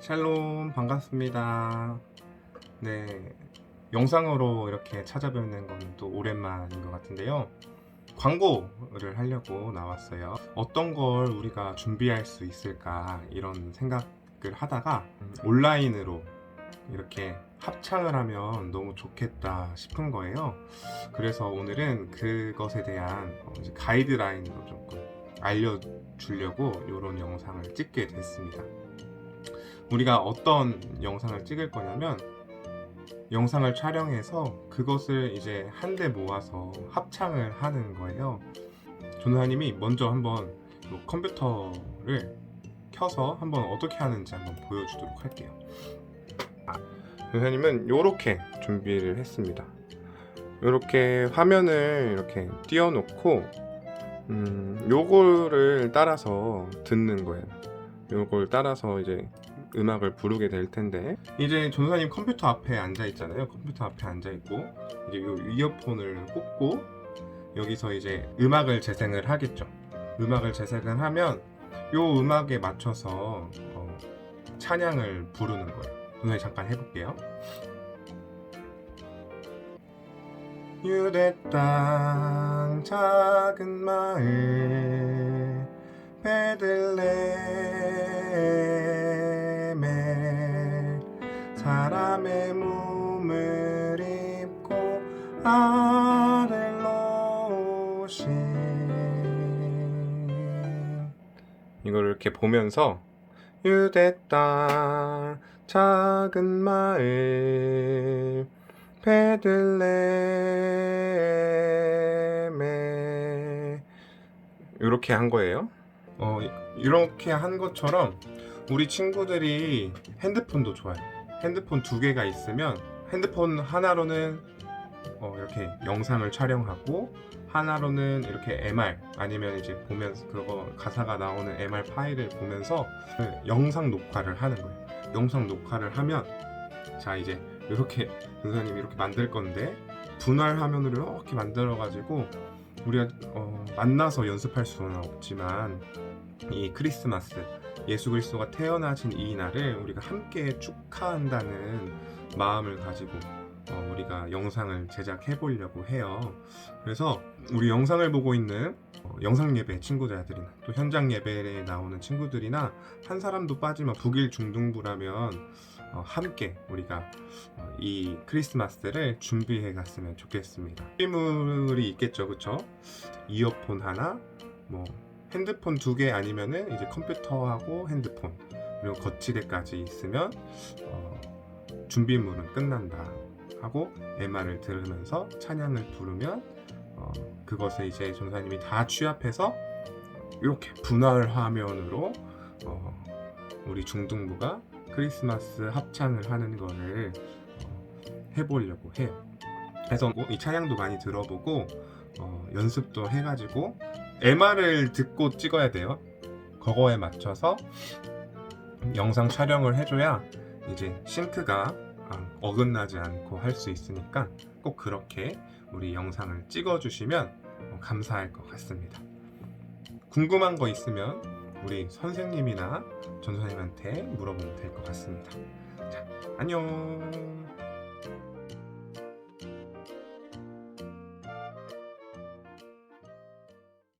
샬롬 반갑습니다. 네 영상으로 이렇게 찾아뵙는 건 또 오랜만인 것 같은데요. 광고를 하려고 나왔어요. 어떤 걸 우리가 준비할 수 있을까 이런 생각을 하다가 음, 온라인으로 이렇게 합창을 하면 너무 좋겠다 싶은 거예요. 그래서 오늘은 그것에 대한 어, 가이드라인으로 조금 알려주려고 이런 영상을 찍게 됐습니다. 우리가 어떤 영상을 찍을 거냐면 영상을 촬영해서 그것을 이제 한데 모아서 합창을 하는 거예요. 조나님이 먼저 한번 요 컴퓨터를 켜서 한번 어떻게 하는지 한번 보여주도록 할게요. 아, 조나님은 이렇게 준비를 했습니다. 이렇게 화면을 이렇게 띄워놓고 음, 요거를 따라서 듣는 거예요. 요걸 따라서 이제 음악을 부르게 될 텐데 이제 전사님 컴퓨터 앞에 앉아 있잖아요. 컴퓨터 앞에 앉아 있고 이제 요 이어폰을 꽂고 여기서 이제 음악을 재생을 하겠죠. 음악을 재생을 하면 요 음악에 맞춰서 어, 찬양을 부르는 거예요. 전사님 잠깐 해볼게요. 유대 땅 작은 마을 베들레 아들 오신 이걸 이렇게 보면서 유대 땅 작은 마을 베들레헴에 이렇게 한 거예요. 어, 이렇게 한 것처럼 우리 친구들이 핸드폰도 좋아요. 핸드폰 두 개가 있으면 핸드폰 하나로는 어, 이렇게 영상을 촬영하고 하나로는 이렇게 MR 아니면 이제 보면서 그거 가사가 나오는 MR 파일을 보면서 그 영상 녹화를 하는 거예요. 영상 녹화를 하면 자 이제 이렇게 은사님 이렇게 만들 건데 분할 화면으로 이렇게 만들어 가지고 우리가 어, 만나서 연습할 수는 없지만 이 크리스마스 예수 그리스도가 태어나신 이 날을 우리가 함께 축하한다는 마음을 가지고 어, 우리가 영상을 제작해 보려고 해요. 그래서 우리 영상을 보고 있는 어, 영상 예배 친구들이나 또 현장 예배에 나오는 친구들이나 한 사람도 빠지면 북일 중등부라면 어, 함께 우리가 어, 이 크리스마스를 준비해 갔으면 좋겠습니다. 필물이 있겠죠, 그쵸? 이어폰 하나, 뭐 핸드폰 두 개 아니면은 이제 컴퓨터하고 핸드폰 그리고 거치대까지 있으면 어, 준비물은 끝난다 하고 MR을 들으면서 찬양을 부르면 어, 그것을 이제 전사님이 다 취합해서 이렇게 분할 화면으로 어, 우리 중등부가 크리스마스 합창을 하는 거를 어, 해보려고 해요. 그래서 뭐이 찬양도 많이 들어보고 어, 연습도 해가지고 MR을 듣고 찍어야 돼요. 그거에 맞춰서 영상 촬영을 해줘야 이제 싱크가 아, 어긋나지 않고 할 수 있으니까 꼭 그렇게 우리 영상을 찍어주시면 어, 감사할 것 같습니다. 궁금한 거 있으면 우리 선생님이나 전선생님한테 물어보면 될 것 같습니다. 자, 안녕.